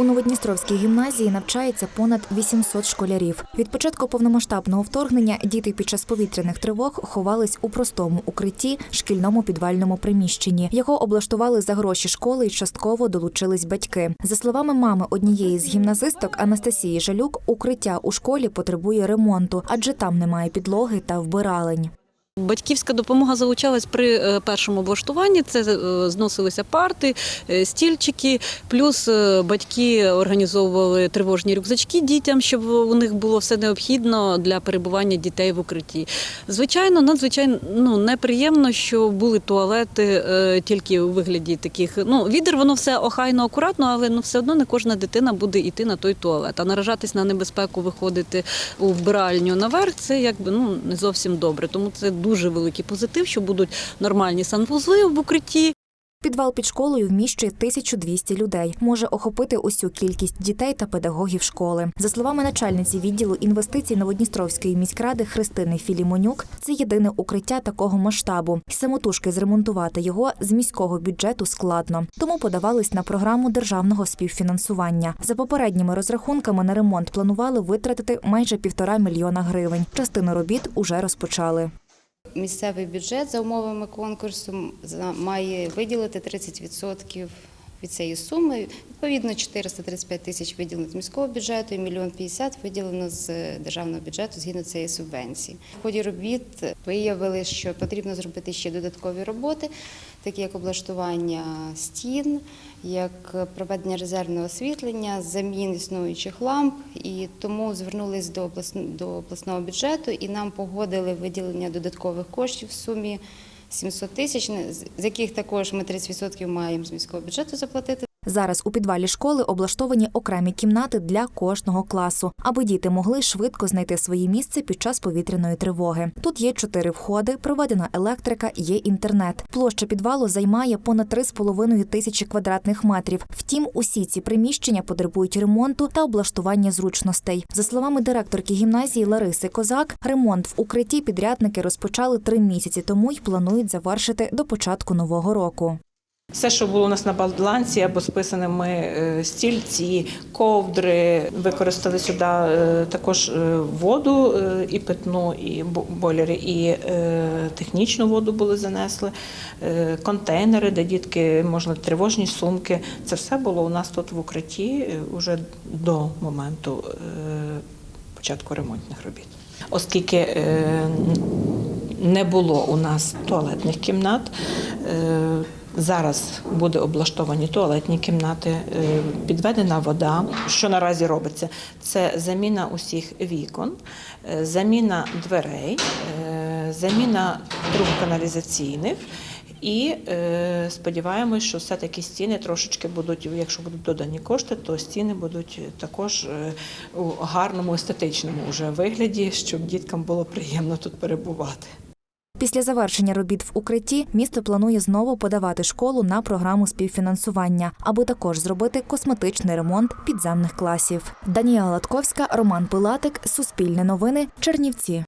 У Новодністровській гімназії навчається понад 800 школярів. Від початку повномасштабного вторгнення діти під час повітряних тривог ховались у простому укритті шкільному підвальному приміщенні. Його облаштували за гроші школи і частково долучились батьки. За словами мами однієї з гімназисток Анастасії Жалюк, укриття у школі потребує ремонту, адже там немає підлоги та вбиралень. Батьківська допомога залучалась при е, першому облаштуванні. Це е, зносилися парти, е, стільчики. Плюс батьки організовували тривожні рюкзачки дітям, щоб у них було все необхідно для перебування дітей в укритті. Звичайно, надзвичайно ну неприємно, що були туалети тільки у вигляді таких. Ну відер, воно все охайно, акуратно, але ну все одно не кожна дитина буде йти на той туалет. А наражатись на небезпеку виходити у вбиральню наверх, це якби ну не зовсім добре. Тому це дуже великий позитив, що будуть нормальні санвузли в укритті. Підвал під школою вміщує 1200 людей. Може охопити усю кількість дітей та педагогів школи. За словами начальниці відділу інвестицій Новодністровської міськради Христини Філімонюк, це єдине укриття такого масштабу. І самотужки зремонтувати його з міського бюджету складно. Тому подавались на програму державного співфінансування. За попередніми розрахунками на ремонт планували витратити майже півтора мільйона гривень. Частину робіт уже розпочали. Місцевий бюджет за умовами конкурсу має виділити 30% від цієї суми. Відповідно, 435 тисяч виділено з міського бюджету і мільйон 50 виділено з державного бюджету згідно цієї субвенції. В ході робіт виявили, що потрібно зробити ще додаткові роботи, такі як облаштування стін, як проведення резервного освітлення, замін існуючих ламп. І тому звернулись до обласно- до обласного бюджету і нам погодили виділення додаткових коштів в сумі 700 тисяч, з- яких також ми 30% маємо з міського бюджету заплатити. Зараз у підвалі школи облаштовані окремі кімнати для кожного класу, аби діти могли швидко знайти своє місце під час повітряної тривоги. Тут є чотири входи, проведена електрика, є інтернет. Площа підвалу займає понад 3,5 тисячі квадратних метрів. Втім, усі ці приміщення потребують ремонту та облаштування зручностей. За словами директорки гімназії Лариси Козак, ремонт в укритті підрядники розпочали три місяці тому й планують завершити до початку нового року. Все, що було у нас на балансі або списане, ми е, стільці, ковдри, використали сюди е, також е, воду і питну, і бойлери, і технічну воду були занесли, контейнери, де дітки, можна тривожні сумки. Це все було у нас тут в укритті вже до моменту початку ремонтних робіт. Оскільки не було у нас туалетних кімнат. Зараз буде облаштовані туалетні кімнати, е, підведена вода. Що наразі робиться? Це заміна усіх вікон, е, заміна дверей, е, заміна труб каналізаційних. І е, сподіваємось, що все-таки стіни трошечки будуть, якщо будуть додані кошти, то стіни будуть також у гарному естетичному уже вигляді, щоб діткам було приємно тут перебувати. Після завершення робіт в укритті місто планує знову подавати школу на програму співфінансування, аби також зробити косметичний ремонт підземних класів. Даніела Латковська, Роман Пилатик, Суспільне новини, Чернівці.